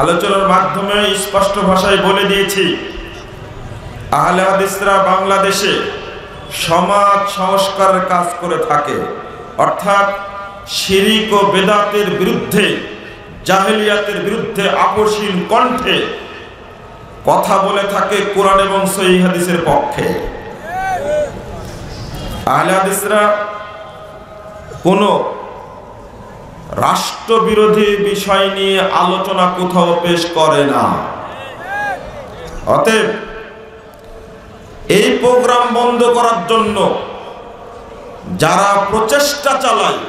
আলোচনার মাধ্যমে স্পষ্ট ভাষায় বলে দিয়েছি, আহলে হাদিসরা বাংলাদেশে সমাজ সংস্কারের কাজ করে থাকে। অর্থাৎ শিরিক ও বেদাতের বিরুদ্ধে, জাহেলিয়াতের বিরুদ্ধে আপসীন কণ্ঠে কথা বলে থাকে কোরআন এবং সহি হাদিসের পক্ষে। আহলে হাদিসরা কোনো রাষ্ট্রবিরোধী বিষয় নিয়ে আলোচনা কোথাও পেশ করে না। অতএব এই প্রোগ্রাম বন্ধ করার জন্য যারা প্রচেষ্টা চালায়,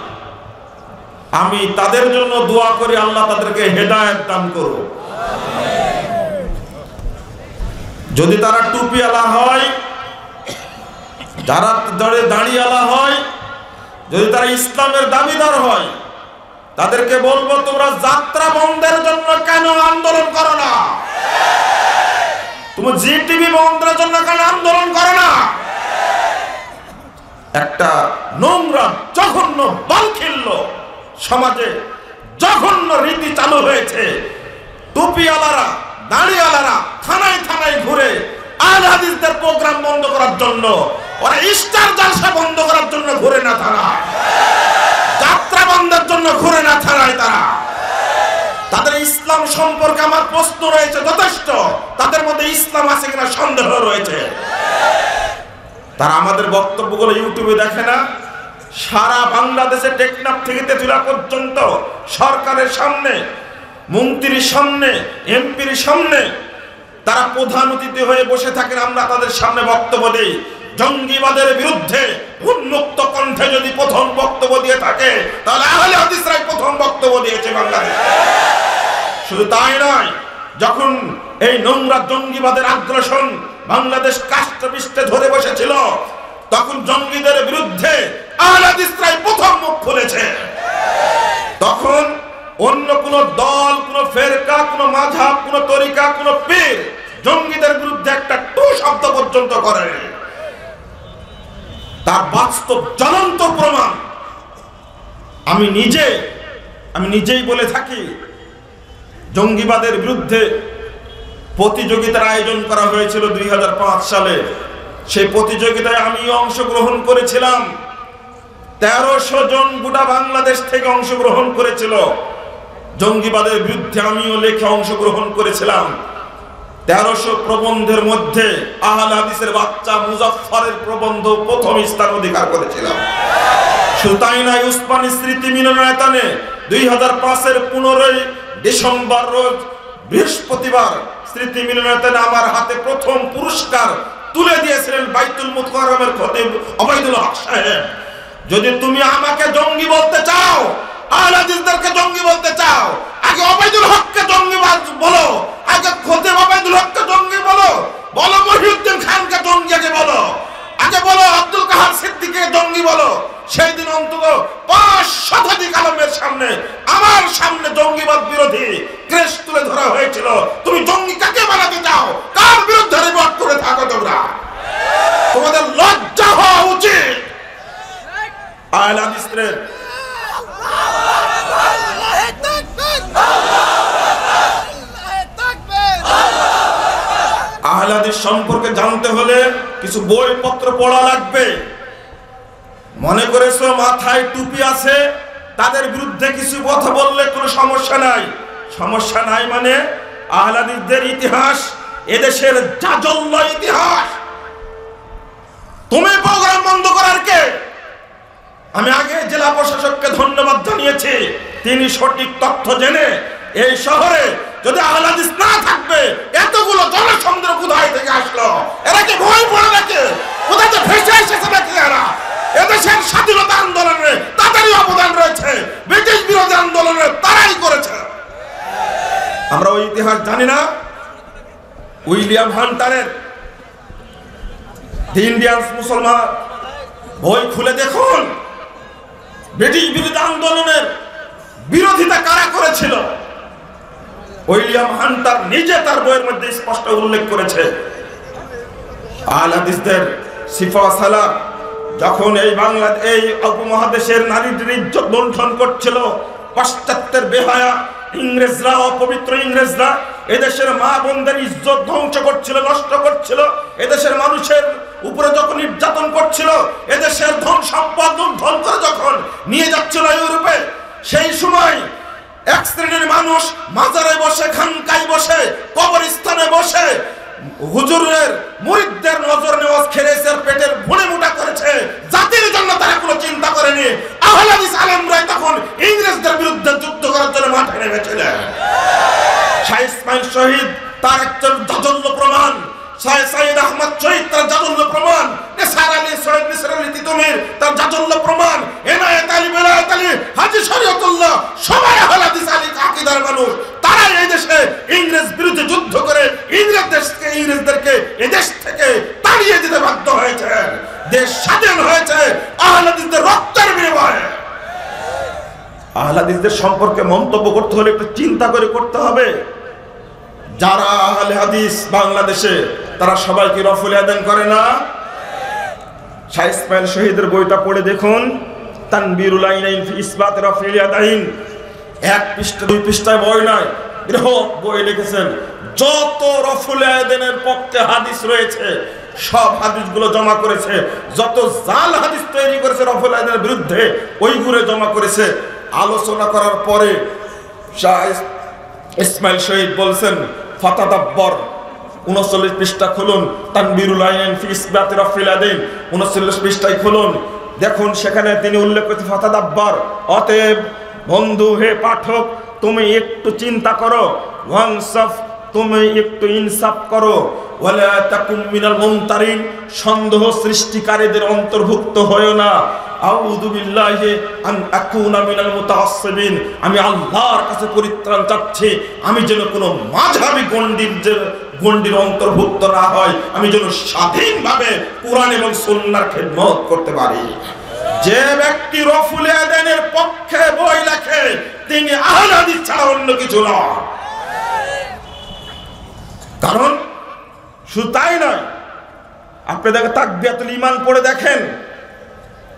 আমি তাদের জন্য দোয়া করি, আল্লাহ তাদেরকে হেদায়ত দান করো যদি তারা টুপিওয়ালা হয়, যারা দাঁড়িয়ালা হয়, যদি তারা ইসলামের দাবিদার হয় তাদেরকে বলব, তোমরা যাত্রা বন্ধের জন্য কেন আন্দোলন করো না? তুমি জি টিভি বন্ধের জন্য কেন আন্দোলন করো না? একটা নোংরা, জঘন্য বল খেললো সমাজে জঘন্য রীতি চালু হয়েছে। টুপিওয়ালারা দাঁড়িওয়ালারা থানায় থানায় ঘুরে আল হাদিসদের প্রোগ্রাম বন্ধ করার জন্য, ওরা স্টার জালসা বন্ধ করার জন্য ঘুরে না তারা বন্ধের জন্য ঘুরে না থানায় তারা। তাদের ইসলাম সম্পর্কে আমার প্রশ্ন রয়েছে যথেষ্ট। তাদের মধ্যে ইসলাম আছে কিনা সন্দেহ রয়েছে। তারা আমাদের বক্তব্যগুলো ইউটিউবে দেখে না। সারা বাংলাদেশে টেকনাফ থেকে তেতুলা পর্যন্ত সরকারের সামনে, মন্ত্রীর সামনে, এমপির সামনে তারা প্রধান অতিথি হয়ে বসে থাকেন। আমরা তাদের সামনে বক্তব্য দিই। জঙ্গিবাদের বিরুদ্ধে উন্মুক্ত কণ্ঠে যদি প্রথম বক্তব্য দিয়ে থাকে, তাহলে আহলে প্রথম বক্তব্য দিয়েছে বাংলাদেশ। শুধু তাই নয়, যখন এই নোংরা জঙ্গিবাদের আগ্রাসন বাংলাদেশ কাষ্টপৃষ্ঠে ধরে বসেছিল, তখন জঙ্গিদের বিরুদ্ধে আহলে প্রথম মুখ খুলেছে। তখন অন্য কোন দল, কোন ফেরকা, কোন মাঝাব কোন তরিকা, কোন পীর জঙ্গিদের বিরুদ্ধে একটা টু শব্দ পর্যন্ত করে তার বাস্তব জ্বলন্ত প্রমাণ। আমি নিজে, আমি নিজেই বলে থাকি, জঙ্গিবাদের বিরুদ্ধে প্রতিযোগিতার আয়োজন করা হয়েছিল দুই হাজার পাঁচ সালে। সেই প্রতিযোগিতায় আমিও অংশগ্রহণ করেছিলাম। তেরোশো জন গোটা বাংলাদেশ থেকে অংশগ্রহণ করেছিল। জঙ্গিবাদের বিরুদ্ধে আমিও লেখে অংশগ্রহণ করেছিলাম। তেরোশো প্রবন্ধের মধ্যে আহল হাদিসের বাচ্চা মুজাফফরের প্রবন্ধ প্রথম স্থান অধিকার করেছিলাম। শুধু তাই নয় উসমানী স্মৃতি মিলনায়তনে দুই হাজার পাঁচের পনেরোই ডিসেম্বর রোজ বৃহস্পতিবার স্মৃতি মিলনায়তনে আমার হাতে প্রথম পুরস্কার তুলে দিয়েছিলেন বাইতুল মুকররমের খতিব ওবাইদুল হক যদি তুমি আমাকে জঙ্গি বলতে চাও, আহলে হাদিসদেরকে জঙ্গি বলতে চাও, আগে ওবাইদুল হককে জঙ্গি বলো। আগে খতিব ওবাইদুল হককে জঙ্গি বলো। বলো মহিউদ্দিন খানকে জঙ্গি আগে বলো। আগে বলো আব্দুল কাহার সিদ্দিকে জঙ্গি বলো। সেই দিন অন্তত পাঁচ শতাধিক আলমের সামনে, আমার সামনে জঙ্গিবাদ বিরোধী ক্রেশ তুলে ধরা হয়েছিল। তুমি জঙ্গি কাকে বানাতে চাও? কার বিরুদ্ধে রিপোর্ট করে থাকো তোমরা? তোমাদের লজ্জা হওয়া উচিত। আয়লা আহলাদিস সম্পর্কে জানতে হলে কিছু বইপত্র পড়া লাগবে। মনে করেছ মাথায় টুপি আছে, তাদের বিরুদ্ধে কিছু কথা বললে কোনো সমস্যা নাই। সমস্যা নাই মানে আহলাদিসদের ইতিহাস, এদেশের জাজল্য ইতিহাস। তুমি প্রোগ্রাম বন্ধ করার কে? আমি আগে জেলা প্রশাসককে ধন্যবাদ জানিয়েছি, তিনি সঠিক তথ্য জেনে এই শহরে যদি আহলাদিস না থাকবে, এতগুলো জনসমুদ্র কোথায় থেকে আসলো? এরা কি ভয় পড়ে নাকি? কোথায় ভেসে এসেছে নাকি এরা? এদেশের স্বাধীনতা আন্দোলনে তাদেরই অবদান রয়েছে। ব্রিটিশ বিরোধী আন্দোলনে তারাই করেছে। আমরা ওই ইতিহাস জানি না। উইলিয়াম হান্টারের দি ইন্ডিয়ান্স মুসলমান, বই খুলে দেখুন। ব্রিটিশ বিরোধী আন্দোলনের বিরোধিতা কারা করেছিল? উইলিয়াম হান্টার নিজে তার বইয়ের মধ্যে স্পষ্ট উল্লেখ করেছে। আল হাদিসদের সিফা সালা যখন এই বাংলা এই উপমহাদেশের নারীদের ইজ্জত লুণ্ঠন করছিল, পাশ্চাত্যের বেহায়া ইংরেজরা, অপবিত্র ইংরেজরা, এদেশের মা বোনদের ইজ্জত ধ্বংস করছিল, নষ্ট করছিল, এদেশের মানুষের উপরে যখন নির্যাতন করছিল, এদেশের ধন সম্পদ লুণ্ঠন করে যখন নিয়ে যাচ্ছিল ইউরোপে, সেই সময় এক শ্রেণির মানুষ মাজারে বসে, খানকায় বসে, কবরস্থানে বসে হুজুরের মুরিদদের নজর নেওয়াজ খেলেছে পেটের ভুলে মোটা করেছে। জাতির জন্য তারা কোনো চিন্তা করেনি। আহলাদিস আলমরাই তখন ইংরেজদের বিরুদ্ধে যুদ্ধ করার জন্য মাঠে নেমেছিলেন শাহ ইসমাইল শহীদ, তার একজন জাজল্য প্রমাণ। সাইদ আহমদ শহীদ, তার জাজল্য প্রমাণ। নিসার আলী সৈয়দ নিসার আলী তিতুমির, তার প্রমাণ। এনায়েত আলী, বেলায়েত আলী, হাজী শরীয়তুল্লাহ, সবাই আকীদার মানুষ। তারা এই দেশে ইংরেজ বিরুদ্ধে যুদ্ধ করে ইংরেজ দেশকে ইংরেজদেরকে এই দেশ থেকে তাড়িয়ে দিতে বাধ্য হয়েছে। দেশ স্বাধীন হয়েছে, আহলাদিসদের রক্তের বিনিময়ে। আহলাদিসদের সম্পর্কে মন্তব্য করতে হলে একটু চিন্তা করে করতে হবে। যারা আহলে হাদিস বাংলাদেশে, তারা সবাইকে রফুল আদান করে না? শাহ ইসমাইল শহীদের বইটা পড়ে দেখুন। তানবিরুল আইনাইন ফি ইসবাত রফিল আদাইন এক পৃষ্ঠা, দুই পৃষ্ঠায় বই নয় বৃহৎ বই লিখেছেন, যত রফুল আদানের পক্ষে হাদিস রয়েছে, সব হাদিসগুলো জমা করেছে। যত জাল হাদিস তৈরি করেছে রফুল আদানের বিরুদ্ধে, ওইগুলো জমা করেছে। আলোচনা করার পরে ইসমাইল শহীদ বলছেন, ফাতাদাব্বর, উনচল্লিশ পৃষ্ঠা খুলুন, তানবিরুল আইন ফি ইসবাত রফিল আদিন, উনচল্লিশ পৃষ্ঠায় খুলুন। দেখুন, সেখানে তিনি উল্লেখ করেছেন, ফাতাদাব্বর, অতএব বন্ধু হে পাঠক, তুমি একটু চিন্তা করো। ওয়ানসাফ, তুমি একটু ইনসাফ করো। ওয়ালা তাকুম মিনাল মুমতারিন সন্দেহ সৃষ্টিকারীদের অন্তর্ভুক্ত হয়ো না। আউযু বিল্লাহি আন আকুনা আমি আল্লাহর কাছে পরিত্রাণ চাচ্ছি, আমি যেন কোনো মাঝহাবি গণ্ডির যে, গণ্ডির অন্তর্ভুক্ত না হয়, আমি যেন স্বাধীনভাবে কোরআন এবং সুন্নাহর খেদমত করতে পারি। যে ব্যক্তি রফুল আদানের পক্ষে বই লেখে, তিনি আহলে হাদিস ছাড়া অন্য কিছু নয় কারণ, শুধু তাই নয়, আপনি দেখেন তাকবিয়াতুল ইমান পড়ে দেখেন,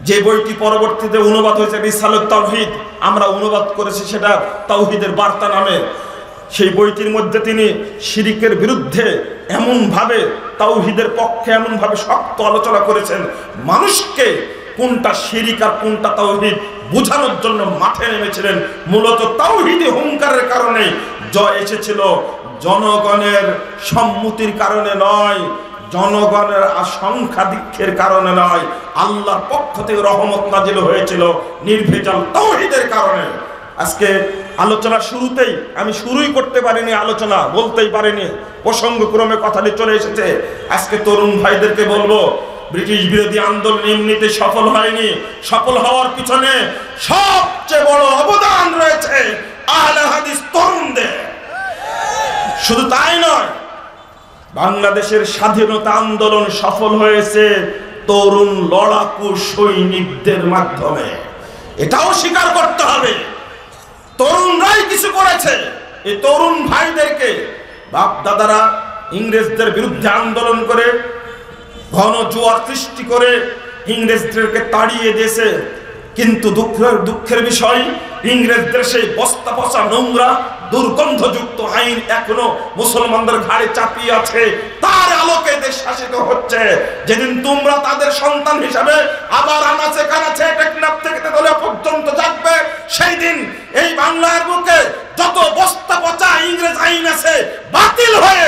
যে বইটি পরবর্তীতে অনুবাদ হয়েছে রিসালত তাওহিদ, আমরা অনুবাদ করেছি সেটা তাওহিদের বার্তা নামে। সেই বইটির মধ্যে তিনি শিরিকের বিরুদ্ধে এমনভাবে, তাওহিদের পক্ষে এমনভাবে শক্ত আলোচনা করেছেন, মানুষকে কোনটা শিরিক আর কোনটা তাওহিদ বোঝানোর জন্য মাঠে নেমেছিলেন। মূলত তাওহিদি হুঙ্কারের কারণে জয় এসেছিল। জনগণের সম্মতির কারণে নয়, জনগণের আশঙ্কাধিক্ষের কারণে নয়। আল্লাহর পক্ষ থেকে রহমত নাজিল হয়েছিল নির্ভেজাল তৌহিদের কারণে। আজকে আলোচনা শুরুতেই আমি শুরুই করতে পারিনি, আলোচনা বলতেই পারিনি। প্রসঙ্গক্রমে কথাটি চলে এসেছে। আজকে তরুণ ভাইদেরকে বলব ব্রিটিশ বিরোধী আন্দোলন এমনিতে সফল হয়নি, সফল হওয়ার পিছনে সবচেয়ে বড় অবদান রয়েছে আহলে হাদিস তরুণদের। শুধু তাই নয়, বাংলাদেশের স্বাধীনতা আন্দোলন সফল হয়েছে তরুণ লড়াকু সৈনিকদের মাধ্যমে। এটাও স্বীকার করতে হবে, তরুণরাই কিছু করেছে। এই তরুণ ভাইদেরকে বাপ দাদারা ইংরেজদের বিরুদ্ধে আন্দোলন করে ঘন জোয়ার সৃষ্টি করে ইংরেজদেরকে তাড়িয়ে দিয়েছে। কিন্তু দুঃখের দুঃখের বিষয়, ইংরেজদের সেই বস্তা পচা নোংরা, দুর্গন্ধযুক্ত আইন এখনও মুসলমানদের ঘাড়ে চাপিয়ে আছে। তার আলোকে দেশ শাসিত হচ্ছে। যেদিন তোমরা তাদের সন্তান হিসাবে আবার আনাচে কানাচে টেকনাফ থেকে তেতুলিয়া পর্যন্ত যাবে সেই দিন এই বাংলার বুকে যত বস্তা পচা ইংরেজ আইন আছে বাতিল হয়ে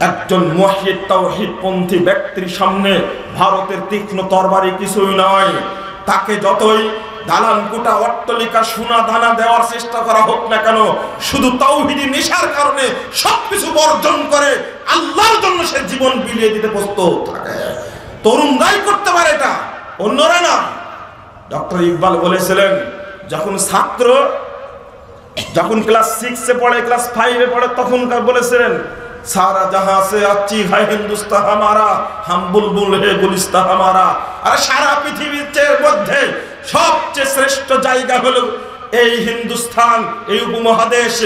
একজন মহিদ তাওহীদ পন্থী ব্যক্তির সামনে ভারতের তীক্ষ্ণ তরবারি কিছুই নয় তাকে যতই দালান কোটা, অট্টলিকা, সোনা, দানা দেওয়ার চেষ্টা করা হোক না কেন, শুধু তাওহিদি নেশার কারণে সবকিছু বর্জন করে আল্লাহর জন্য সে জীবন বিলিয়ে দিতে প্রস্তুত থাকে। তরুণরাই করতে পারে এটা, অন্যরা না। ডক্টর ইকবাল বলেছিলেন, যখন ছাত্র যখন ক্লাস সিক্সে পড়ে, ক্লাস ফাইভে পড়ে তখন বলেছিলেন সারা জাহাঁ সে আচ্ছি হাই হিন্দুস্তান হামারা হাম বুলবুল হে গুলিস্তা হামারা আর সারা পৃথিবীর মধ্যে সবচেয়ে শ্রেষ্ঠ জায়গা হলো এই হিন্দুস্থান এই উপমহাদেশ।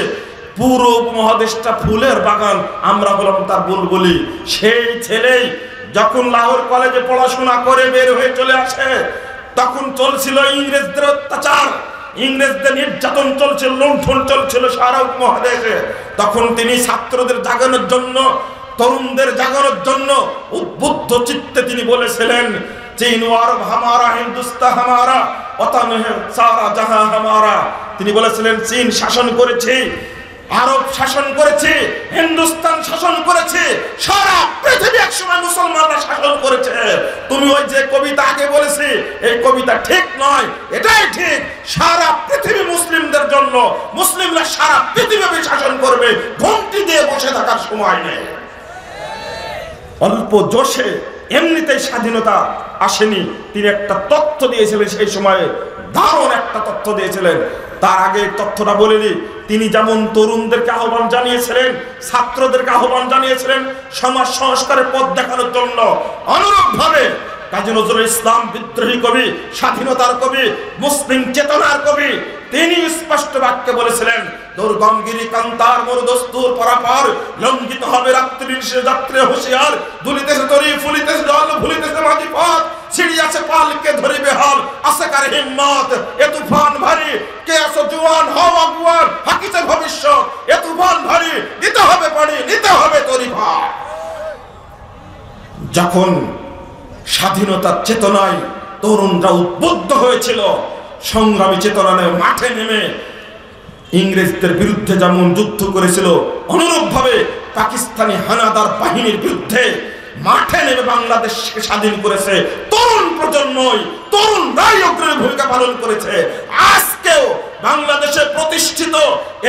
পুরো উপমহাদেশটা ফুলের বাগান, আমরা হলাম তার বুলবুলি। সেই ছেলেই যখন লাহোর কলেজে পড়াশোনা করে বের হয়ে চলে আসে, তখন চলছিল ইংরেজদের অত্যাচার। ইংরেজদের নির্যাতন চলছিল লুণ্ঠন চলছিল সারা উপমহাদেশে তখন তিনি ছাত্রদের জাগানোর জন্য, তরুণদের জাগানোর জন্য উদ্বুদ্ধ চিত্তে তিনি বলেছিলেন, চীন হামারা জাহা হামারা। তিনি বলেছিলেন, চীন শাসন করেছে আরব শাসন করেছে, হিন্দুস্তান শাসন করেছে, সারা পৃথিবী একসময় মুসলমানরা শাসন করেছে। তুমি ওই যে কবিতা আগে বলেছি, এই কবিতা ঠিক নয়, এটাই ঠিক। সারা পৃথিবী মুসলিমদের জন্য, মুসলিমরা সারা পৃথিবী শাসন করবে, ঘুমটি দিয়ে বসে থাকার সময় নেই। অল্প জোশে এমনিতেই স্বাধীনতা আসেনি। তিনি একটা তথ্য দিয়েছিলেন সেই সময়ে, দারুণ একটা তথ্য দিয়েছিলেন। তার আগে তথ্যটা বলিনি তিনি যেমন তরুণদেরকে আহ্বান জানিয়েছিলেন, ছাত্রদেরকে আহ্বান জানিয়েছিলেন, সমাজ সংস্কারের পথ দেখানোর জন্য অনুরূপভাবে কাজী নজরুল ইসলাম বিদ্রোহী কবি, স্বাধীনতার কবি, মুসলিম চেতনার কবি, তিনি স্পষ্ট বাক্যে বলেছিলেন, দুর্গমগিরি কান্তার মরুদস্তুর পরাপার, লঙ্ঘিত হবে রাত্রি যাত্রে হুঁশিয়ার দুলিতেছে তরি, ফুলিতেছে জল, ভুলিতেছে মাঝি পথ পালকে ধরিবে হিম্মত? এ তুফান ভারী, কে জুয়ান? হও আগুয়ান, হাকিছে এ তুফান ভারী দিতে হবে পানি, নিতে হবে যখন স্বাধীনতার চেতনায় তরুণরা উদ্বুদ্ধ হয়েছিল, সংগ্রামী চেতনায় মাঠে নেমে ইংরেজদের বিরুদ্ধে যেমন যুদ্ধ করেছিল, অনুরূপভাবে পাকিস্তানি হানাদার বাহিনীর বিরুদ্ধে মাঠে নেমে বাংলাদেশকে স্বাধীন করেছে। তরুণ প্রজন্মই তরুণ অগ্রণী ভূমিকা পালন করেছে। আজকেও বাংলাদেশে প্রতিষ্ঠিত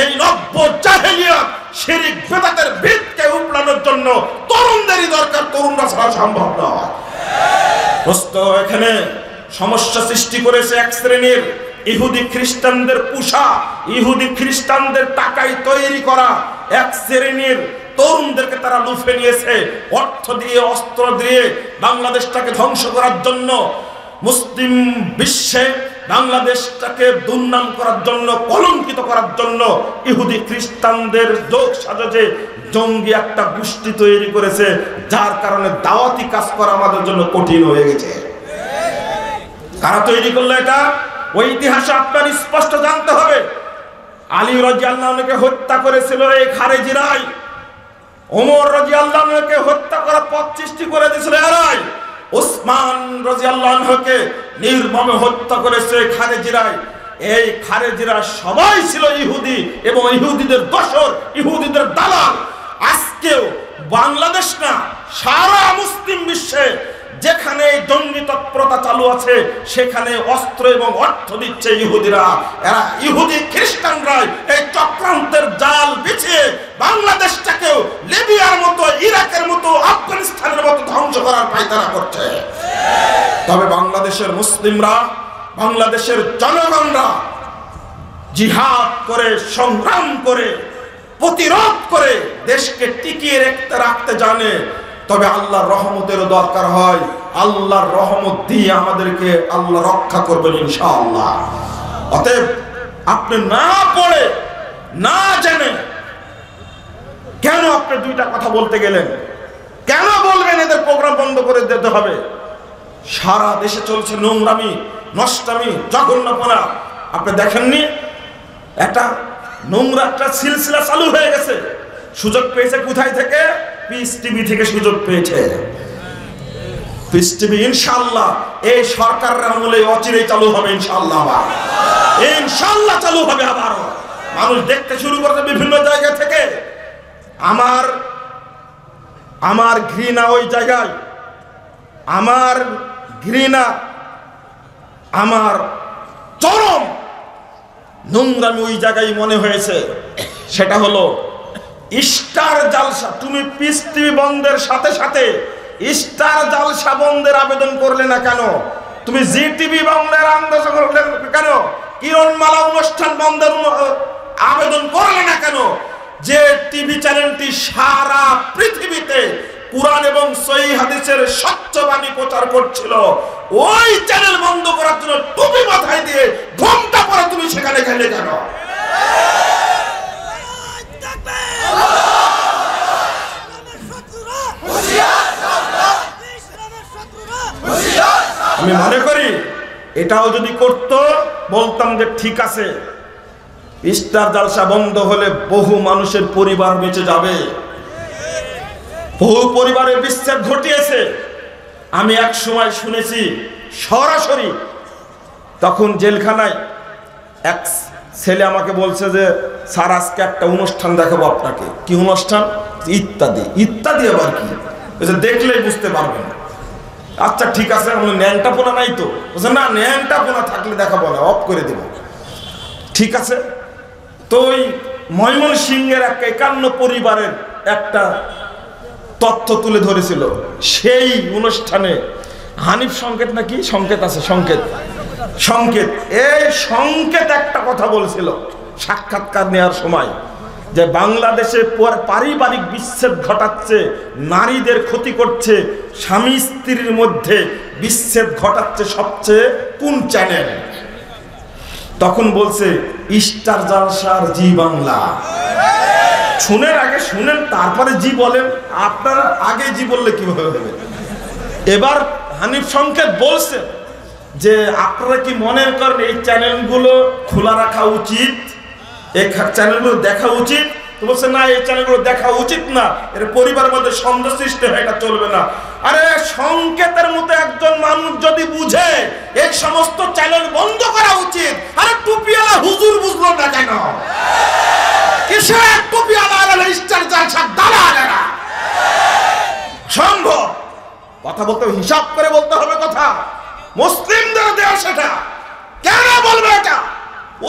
এই নব্য জাহেলিয়া শিরিক বেদাতের ভিতকে উপড়ানোর জন্য তরুণদেরই দরকার, তরুণরা ছাড়া সম্ভব নয়। প্রশ্ন এখানে সমস্যা সৃষ্টি করেছে এক শ্রেণির ইহুদি খ্রিস্টানদের পুষা ইহুদি খ্রিস্টানদের টাকায় তৈরি করা এক শ্রেণির তরুণদেরকে তারা লুফে নিয়েছে। অর্থ দিয়ে, অস্ত্র দিয়ে বাংলাদেশটাকে ধ্বংস করার জন্য মুসলিম বিশ্বে বাংলাদেশটাকে দুর্নাম করার জন্য, কলঙ্কিত করার জন্য ইহুদি খ্রিস্টানদের যোগ সাজে জঙ্গি একটা গোষ্ঠী তৈরি করেছে, যার কারণে দাওয়াতি কাজ করা আমাদের জন্য কঠিন হয়ে গেছে। কারা তৈরি করল এটা? ওই ইতিহাসে আপনার স্পষ্ট জানতে হবে। আলী রাজি আল্লাহকে হত্যা করেছিল এই খারেজিরাই। ওমর রাজি আল্লাহকে হত্যা করার পথ সৃষ্টি করে দিয়েছিল এরাই। ওসমান রাজি আল্লাহকে নির্মমে হত্যা করেছে খারেজিরাই। এই খারেজিরা সবাই ছিল ইহুদি এবং ইহুদিদের দোসর ইহুদিদের দালাল। আজকেও বাংলাদেশ না, সারা মুসলিম বিশ্বে যেখানে জঙ্গি তৎপরতা চালু আছে, সেখানে অস্ত্র এবং অর্থ দিচ্ছে ইহুদিরা। এরা ইহুদি খ্রিস্টানরাই এই চক্রান্তের জাল বিছিয়ে বাংলাদেশটাকেও লিবিয়ার মতো, ইরাকের মতো, আফগানিস্তানের মতো ধ্বংস করার পায়তারা করছে। তবে বাংলাদেশের মুসলিমরা, বাংলাদেশের জনগণরা জিহাদ করে, সংগ্রাম করে, প্রতিরোধ করে দেশকে টিকিয়ে রাখতে রাখতে জানে তবে আল্লাহর রহমতেরও দরকার হয়। আল্লাহর রহমত দিয়ে আমাদেরকে আল্লাহ রক্ষা করবেন ইনশাআল্লাহ। অতএব আপনি না পড়ে, না জানে কেন আপনি দুইটা কথা বলতে গেলেন? কেন বলবেন এদের প্রোগ্রাম বন্ধ করে দিতে হবে? সারা দেশে চলছে নোংরামি, নষ্টামি, জঘন্যপনা। আপনি দেখেননি? একটা নোংরা একটা সিলসিলা চালু হয়ে গেছে। সুযোগ পেয়েছে কোথায় থেকে? পিস থেকে সুযোগ পেয়েছে। ইনশাল্লাহ, এই আমলে চালু হবে, ইনশাল্লাহ ইনশাল্লাহ চালু হবে মানুষ দেখতে শুরু বিভিন্ন জায়গা থেকে। আমার আমার ঘৃণা ওই জায়গায়। আমার ঘৃণা, আমার চরম নোংরামি ওই জায়গায় মনে হয়েছে। সেটা হলো স্টার জালসা, তুমি পিস টিভি বন্ধের সাথে সাথে স্টার জালসা বন্ধের আবেদন করলে না কেন? তুমি জি টিভি বন্ধের আন্দোলন কেন? কিরণমালা অনুষ্ঠান বন্ধের আবেদন করলে না কেন? যে টিভি চ্যানেলটি সারা পৃথিবীতে কোরআন এবং সহি হাদিসের স্বচ্ছ বাণী প্রচার করছিল, ওই চ্যানেল বন্ধ করার জন্য টুপি মাথায় দিয়ে ঘণ্টা পরে তুমি সেখানে খেলে কেন? আমি মনে করি এটাও যদি করত, বলতাম যে ঠিক আছে। ইস্টার জালসা বন্ধ হলে বহু মানুষের পরিবার বেঁচে যাবে। বহু পরিবারের বিচ্ছেদ ঘটিয়েছে। আমি এক সময় শুনেছি, সরাসরি তখন জেলখানায় এক ছেলে আমাকে বলছে যে, স্যার, আজকে একটা অনুষ্ঠান দেখাবো আপনাকে। কি অনুষ্ঠান? ইত্যাদি। ইত্যাদি আবার কি? দেখলেই বুঝতে পারবেন। আচ্ছা ঠিক আছে আমরা ন্যাংটা পোনা নাই তো। বলছে, না, ন্যাংটা পোনা থাকলে দেখাবো না অফ করে দেব। ঠিক আছে? তো ওই ময়মন সিংহের এক একান্ন পরিবারের একটা তথ্য তুলে ধরেছিল। সেই অনুষ্ঠানে হানিফ সংকেত নাকি? সংকেত আছে, সংকেত। সংকেত। এই সংকেত একটা কথা বলছিল, সাক্ষাৎকার নেওয়ার সময়। যে বাংলাদেশে পর- পারিবারিক বিচ্ছেদ ঘটাচ্ছে, নারীদের ক্ষতি করছে, স্বামী স্ত্রীর মধ্যে বিচ্ছেদ ঘটাচ্ছে সবচেয়ে কোন চ্যানেল তখন বলছে ইস্টার জালসার জি বাংলা। শুনেন আগে, শুনেন, তারপরে জি বলেন। আপনার আগে জি বললে কীভাবে হবে? এবার হানিফ সংকেত বলছে যে, আপনারা কি মনে করেন এই চ্যানেলগুলো খোলা রাখা উচিত? এই চ্যানেলগুলো দেখা উচিত। বলছে, না, এই চ্যানেলগুলো দেখা উচিত না। এর পরিবারের মধ্যে সন্দেহ সৃষ্টি হয়, এটা চলবে না। আরে, সংকেতের মতো একজন মানুষ যদি বুঝে, এই সমস্ত চ্যানেল বন্ধ করা উচিত, আরে টুপিওয়ালা হুজুর বুঝলো না কেন? কিসের টুপিওয়ালা আলাদা স্টার জালসা দালালেরা সম্ভব? কথা বলতে হিসাব করে বলতে হবে কথা। মুসলিমদের দেওয়া সেটা। কেন বলবে এটা?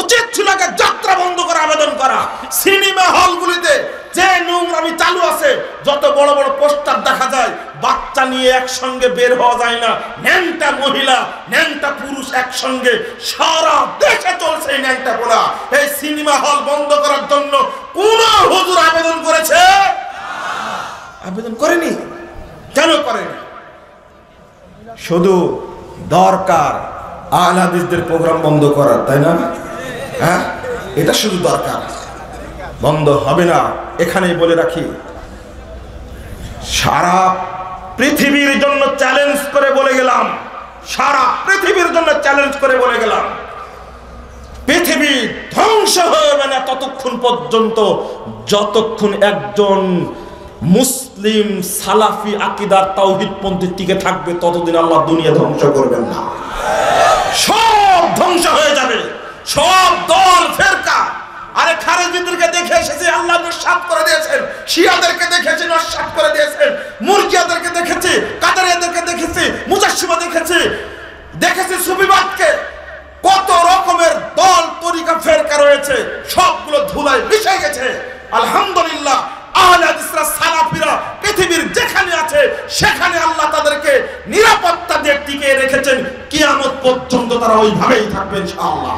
উচিত ছিল আগে যাত্রা বন্ধ করে আবেদন করা। সিনেমা হলগুলিতে যে নোংরামি চালু আছে, যত বড় বড় পোস্টার দেখা যায়, বাচ্চা নিয়ে একসঙ্গে বের হওয়া যায় না। ন্যাংটা মহিলা, ন্যাংটা পুরুষ একসঙ্গে। সারা দেশে চলছে এই ন্যাংটা পোড়া। এই সিনেমা হল বন্ধ করার জন্য কোন হুজুর আবেদন করেছে? আবেদন করেনি। কেন করেনি? শুধু দরকার আহলাদিসদের প্রোগ্রাম বন্ধ করার, তাই না? হ্যাঁ? এটা শুধু দরকার। বন্ধ হবে না। এখানেই বলে রাখি, সারা পৃথিবীর জন্য চ্যালেঞ্জ করে বলে গেলাম। সারা পৃথিবীর জন্য চ্যালেঞ্জ করে বলে গেলাম। পৃথিবী ধ্বংস হবে না ততক্ষণ পর্যন্ত। যতক্ষণ একজন মুসলিম সালাফি আকিদার তাওহিদপন্থী টিকে থাকবে, ততদিন আল্লাহ দুনিয়া ধ্বংস করবেন না। সব ধ্বংস হয়ে যাবে। সব দল, ফেরকা। আরে খারেজিদেরকে দেখে এসেছে, আল্লাহ নস্বাত করে দিয়েছেন। শিয়াদেরকে দেখেছে, নস্বাত করে দিয়েছেন। মুরগিয়াদেরকে দেখেছে কাদারিয়াদেরকে দেখেছি, মুজাসিমা দেখেছে। দেখেছে সুবিবাদকে কত রকমের দল, তরিকা, ফেরকা রয়েছে। সবগুলো ধুলায় মিশে গেছে। আলহামদুলিল্লাহ, আহলে হাদিসরা, সালাফিরা, পৃথিবীর যেখানে আছে, সেখানে আল্লাহ তাদেরকে নিরাপত্তা দিয়ে টিকে রেখেছেন। কিয়ামত পর্যন্ত তারা ওইভাবেই থাকবে, ইনশাআল্লাহ।